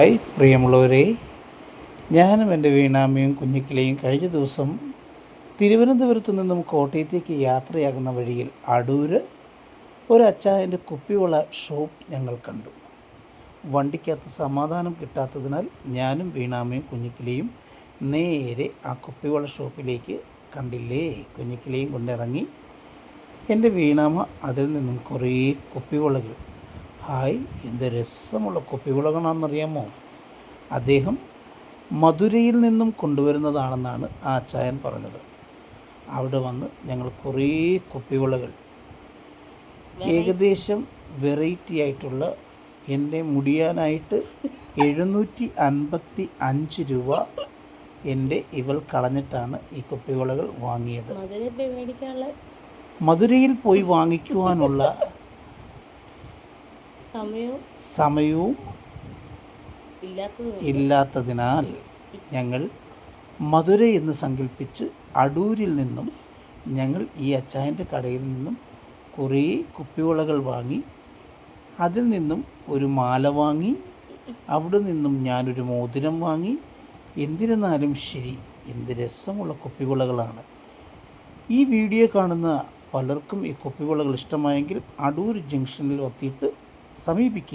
Hi പ്രിയമുള്ളവരെ. ഞാനും എന്റെ വീണാമ്മയും കുഞ്ഞിക്കിളിയും കഴിഞ്ഞ ദിവസം തിരുവനന്തപുരത്തു നിന്നും കോട്ടയത്തേക്ക് യാത്രയാകുന്ന വഴിയിൽ അടൂര് ഒരു അച്ചായന്റെ കുപ്പിവള ഷോപ്പ് ഞങ്ങൾ കണ്ടു. വണ്ടിക്കകത്ത് സമാധാനം കിട്ടാത്തതിനാൽ ഞാനും വീണാമ്മയും കുഞ്ഞിക്കിളിയും നേരെ ആ കുപ്പിവള ഷോപ്പിലേക്ക് കണ്ടില്ലേ? കുഞ്ഞിക്കിളിയും കൊണ്ടിറങ്ങി. എന്റെ വീണാമ്മ അതിൽ നിന്നും കുറേ കുപ്പിവളകൾ ഹായ് എന്ത് രസമുള്ള കുപ്പിവിളകളാണെന്നറിയാമോ അദ്ദേഹം മധുരയിൽ നിന്നും കൊണ്ടുവരുന്നതാണെന്നാണ് ആ ചായൻ പറഞ്ഞത്. അവിടെ വന്ന് ഞങ്ങൾ കുറേ കുപ്പിവിളകൾ ഏകദേശം വെറൈറ്റി ആയിട്ടുള്ള എന്റെ മുടിയാനായിട്ട് എഴുന്നൂറ്റി അൻപത്തി അഞ്ച് രൂപ എന്റെ ഇവൾ കളഞ്ഞിട്ടാണ് ഈ കുപ്പിവിളകൾ വാങ്ങിയത്. മധുരയിൽ പോയി വാങ്ങിക്കുവാനുള്ള സമയവും ഇല്ലാത്തതിനാൽ ഞങ്ങൾ മധുര എന്ന് സങ്കല്പിച്ച് അടൂരിൽ നിന്നും ഞങ്ങൾ ഈ അച്ചായന്റെ കടയിൽ നിന്നും കുറേ കുപ്പിവളകൾ വാങ്ങി അതിൽ നിന്നും ഒരു മാല വാങ്ങി അവിടെ നിന്നും ഞാനൊരു മോതിരം വാങ്ങി. എന്തിരുന്നാലും ശരി എന്ത് രസമുള്ള കുപ്പിവളകളാണ്. ഈ വീഡിയോ കാണുന്ന പലർക്കും ഈ കുപ്പിവളകൾ ഇഷ്ടമായെങ്കിൽ അടൂർ ജംഗ്ഷനിൽ എത്തിയിട്ട് സമീപിക്കുക